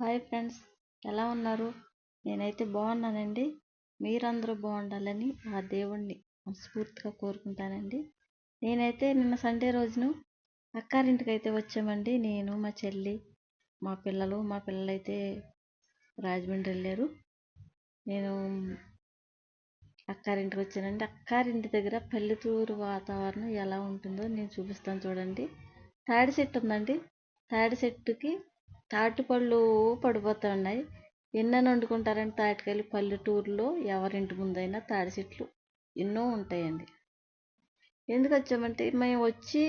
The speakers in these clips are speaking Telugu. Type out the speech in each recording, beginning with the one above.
హాయ్ ఫ్రెండ్స్ ఎలా ఉన్నారు? నేనైతే బాగున్నానండి. మీరందరూ బాగుండాలని ఆ దేవుణ్ణి మనస్ఫూర్తిగా కోరుకుంటానండి. నేనైతే నిన్న సండే రోజును అక్కారింటికి అయితే వచ్చామండి. నేను మా చెల్లి మా పిల్లలు మా పిల్లలైతే రాజమండ్రి వెళ్ళారు నేను అక్కారింటికి వచ్చానండి. అక్కారింటి దగ్గర పల్లెటూరు వాతావరణం ఎలా ఉంటుందో నేను చూపిస్తాను చూడండి. తాడి చెట్టు ఉందండి. తాడి చెట్టుకి తాటిపళ్ళు పడిపోతూ ఉన్నాయి ఎన్నని వండుకుంటారండి తాటికాయలు? పల్లెటూరులో ఎవరింటి ముందైనా తాడి చెట్లు ఎన్నో ఉంటాయండి. ఎందుకు వచ్చామంటే మేము వచ్చి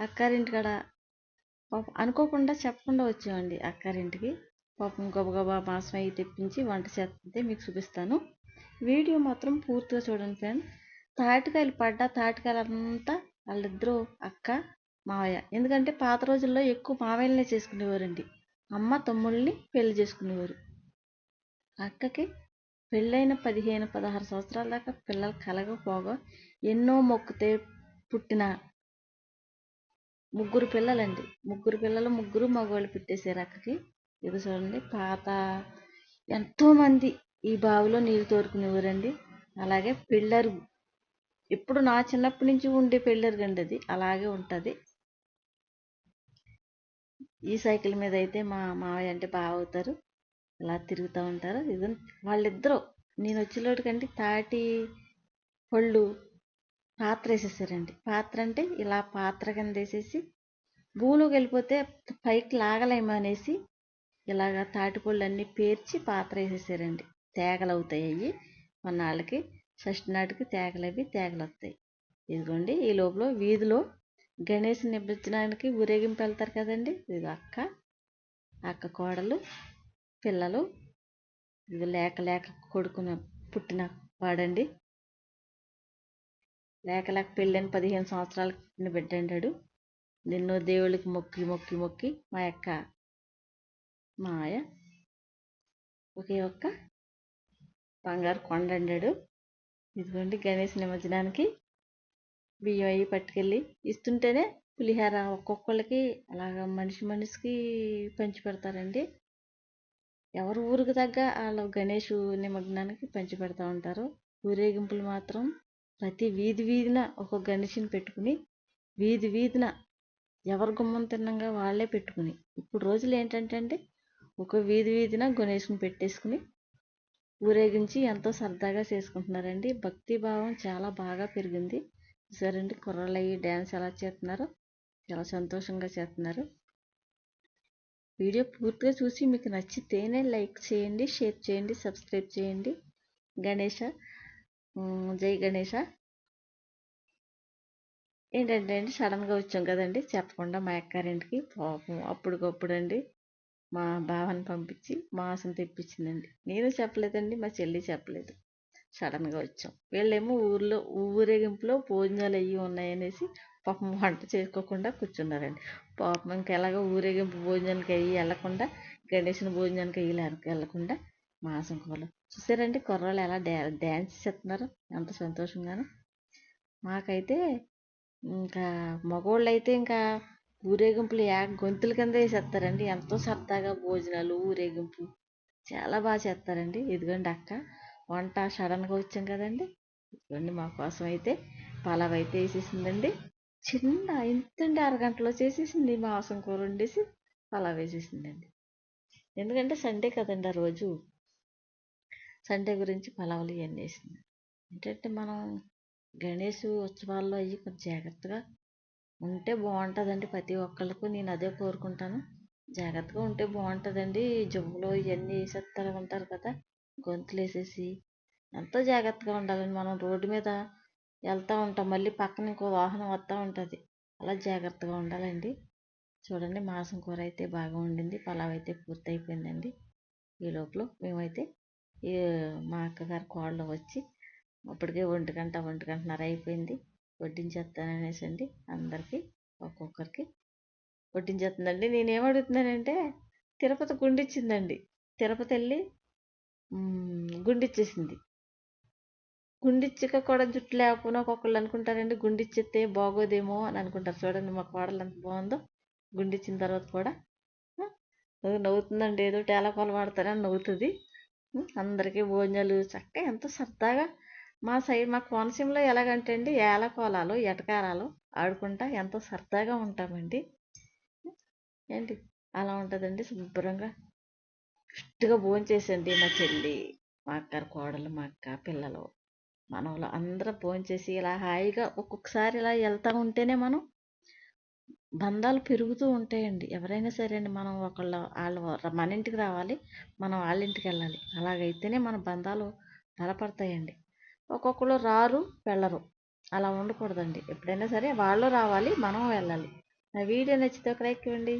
అక్కారింటి కాడ అనుకోకుండా చెప్పకుండా వచ్చామండి అక్కారింటికి. పాపం గబగబా మాసం అయ్యి తెప్పించి వంట చేస్తే మీకు చూపిస్తాను. వీడియో మాత్రం పూర్తిగా చూడండి ఫ్రెండ్. తాటికాయలు పడ్డ తాటికాయలు అంతా వాళ్ళిద్దరూ అక్క మావయ్య. ఎందుకంటే పాత రోజుల్లో ఎక్కువ మావయ్యలనే చేసుకునేవారండి. అమ్మ తమ్ముళ్ళని పెళ్ళి చేసుకునేవారు. అక్కకి పెళ్ళైన పదిహేను పదహారు సంవత్సరాల దాకా పిల్లలు కలగపోగా ఎన్నో మొక్కుతే పుట్టిన ముగ్గురు పిల్లలండి. ముగ్గురు పిల్లలు ముగ్గురు మగవాళ్ళు పుట్టేశారు అక్కకి. ఇది చూడండి పాత ఎంతోమంది ఈ బావిలో నీళ్ళు తోరుకునేవారండి. అలాగే పిల్లరు. ఇప్పుడు నా చిన్నప్పటి నుంచి ఉండే పెళ్ళరు గండి అది. అలాగే ఉంటుంది. ఈ సైకిల్ మీద అయితే మా మావయ్య అంటే బాగా అవుతారు. ఇలా తిరుగుతూ ఉంటారు. ఇది వాళ్ళిద్దరూ నేను వచ్చేలోటికంటే తాటి పళ్ళు పాత్ర వేసేసారండి. పాత్ర అంటే ఇలా పాత్ర కింద వేసేసి భూమిలోకి వెళ్ళిపోతే పైకి లాగలేమో అనేసి ఇలాగ తాటిపళ్ళు అన్నీ పేర్చి పాత్ర వేసేసారండి. తేగలు అవుతాయి. అవి కొన్నాళ్ళకి షష్టి నాటికి తేగలు అవి తేగలు వస్తాయి ఇదిగోండి ఈ లోపల వీధిలో గణేష్ నిమజ్జనానికి ఊరేగింపు వెళ్తారు కదండి. ఇది అక్క అక్క కోడలు పిల్లలు. ఇది లేక లేక కొడుకున పుట్టిన వాడండి. లేక లేక పెళ్ళని పదిహేను సంవత్సరాల బిడ్డ బిడ్డండాడు నిన్నో దేవుళ్ళకి మొక్కి మొక్కి మొక్కి మా యొక్క మాయ. ఒకే ఒక్క బంగారు కొండ అండాడు ఇదిగోండి గణేష్ నిమజ్జనానికి బియ్యం అవి పట్టుకెళ్ళి ఇస్తుంటేనే పులిహార ఒక్కొక్కళ్ళకి అలాగ మనిషి మనిషికి పంచి పెడతారండి. ఎవరు ఊరికి తగ్గ వాళ్ళు గణేష్ నిమగ్నానికి పంచి పెడతా ఉంటారు. ఊరేగింపులు మాత్రం ప్రతి వీధి వీధిన ఒక గణేషుని పెట్టుకుని వీధి వీధిన ఎవరు గుమ్మం తిన్నంగా వాళ్ళే పెట్టుకుని. ఇప్పుడు రోజులు ఏంటంటే అండి ఒక వీధి వీధిన గణేష్ని పెట్టేసుకుని ఊరేగించి ఎంతో సరదాగా చేసుకుంటున్నారండి. భక్తి భావం చాలా బాగా పెరిగింది. చూసారండి కుర్రలు అయ్యి డ్యాన్స్ ఎలా చేస్తున్నారో? చాలా సంతోషంగా చేస్తున్నారు. వీడియో పూర్తిగా చూసి మీకు నచ్చితేనే లైక్ చేయండి షేర్ చేయండి సబ్స్క్రైబ్ చేయండి. గణేష జై గణేష. ఏంటంటే అండి సడన్గా వచ్చాం కదండి చెప్పకుండా మా అక్కారింటికి పాపం అప్పుడుకప్పుడు అండి మా బావని పంపించి మాసం తెప్పించిందండి. నేను చెప్పలేదండి మా చెల్లి చెప్పలేదు. సడన్గా వచ్చాం. వీళ్ళేమో ఊర్లో ఊరేగింపులో భోజనాలు అయ్యి ఉన్నాయనేసి పాపం వంట చేసుకోకుండా కూర్చున్నారండి. పాపం ఇంకెలాగో ఊరేగింపు భోజనానికి అయ్యి వెళ్ళకుండా గణేషుని భోజనానికి అయ్యి వెళ్ళకుండా మాసం కోళ్ళు చూసారండి కుర్రాళ్ళు ఎలా డ్యా డ్యాన్స్ చేస్తున్నారు? ఎంత సంతోషంగాను. మాకైతే ఇంకా మగవాళ్ళు అయితే ఇంకా ఊరేగింపులు యా గొంతుల కింద వేసేస్తారండి ఎంతో సరదాగా భోజనాలు ఊరేగింపు చాలా బాగా చేస్తారండి. ఇదిగోండి అక్క. వంట సడన్గా వచ్చాం కదండి. ఇదిగోండి మా కోసం అయితే పలావ్ అయితే వేసేసిందండి. చిన్న ఇంతండి అరగంటలో చేసేసింది మాంసం కూర వండేసి పలావ్ వేసేసిందండి. ఎందుకంటే సండే కదండి ఆ రోజు. సండే గురించి పలావులు ఇవన్నీ వేసింది. ఏంటంటే మనం గణేష్ ఉత్సవాల్లో అయ్యి కొంచెం జాగ్రత్తగా ఉంటే బాగుంటుందండి ప్రతి ఒక్కళ్ళకు. నేను అదే కోరుకుంటాను. జాగ్రత్తగా ఉంటే బాగుంటుందండి. జబ్బులు ఇవన్నీ వేసేస్తారు ఉంటారు కదా. గొంతులు వేసేసి ఎంతో జాగ్రత్తగా ఉండాలండి మనం రోడ్డు మీద వెళ్తూ ఉంటాం. మళ్ళీ పక్కన ఇంకో వాహనం వస్తూ ఉంటుంది. అలా జాగ్రత్తగా ఉండాలండి. చూడండి మాంసం కూర అయితే బాగా ఉండింది పలావ్ అయితే పూర్తి అయిపోయిందండి ఈ లోపల మేమైతే మా అక్కగారి కోళ్ళు వచ్చి అప్పటికే ఒంటి గంట ఒంటి గంటన్నర అయిపోయింది. వడ్డించేస్తాననేసి అండి అందరికీ ఒక్కొక్కరికి వడ్డించేస్తుందండి. నేనేం అడుగుతున్నానంటే తిరుపతి గుండిచ్చిందండి. తిరుపతి వెళ్ళి గుండిచ్చేసింది. గుండిచ్చక కూడా జుట్టు లేకపోయినా ఒక్కొక్కళ్ళు అనుకుంటారండి గుండిచ్చితే బాగోదేమో అని అనుకుంటారు. చూడండి మా కోడలు ఎంత బాగుందో గుండిచ్చిన తర్వాత కూడా. నవ్వుతుందండి ఏదో టేలకోలు వాడతారని నవ్వుతుంది. అందరికీ భోజనాలు చక్కగా ఎంతో సరదాగా. మా సైడ్ మా కోనసీమలో ఎలాగంటే అండి ఏలకోలాలు ఎటకారాలు ఆడుకుంటా ఎంతో సరదాగా ఉంటామండి. ఏంటి? అలా ఉంటుందండి శుభ్రంగా. ఇష్టగా భోంచేసింది మా చెల్లి మా అక్క కోడలు మా అక్క పిల్లలు. మనవలు అందరూ భోంచేసి ఇలా హాయిగా ఒక్కొక్కసారి ఇలా వెళ్తూ ఉంటేనే మనం బంధాలు పెరుగుతూ ఉంటాయండి. ఎవరైనా సరే అండి మనం ఒకళ్ళ వాళ్ళు మన ఇంటికి రావాలి మనం వాళ్ళ ఇంటికి వెళ్ళాలి. అలాగైతేనే మన బంధాలు బలపడతాయండి ఒక్కొక్కరు రారు వెళ్ళరు. అలా ఉండకూడదండి. ఎప్పుడైనా సరే వాళ్ళు రావాలి మనం వెళ్ళాలి. నా వీడియో నచ్చితే ఒక లైక్ ఇవ్వండి.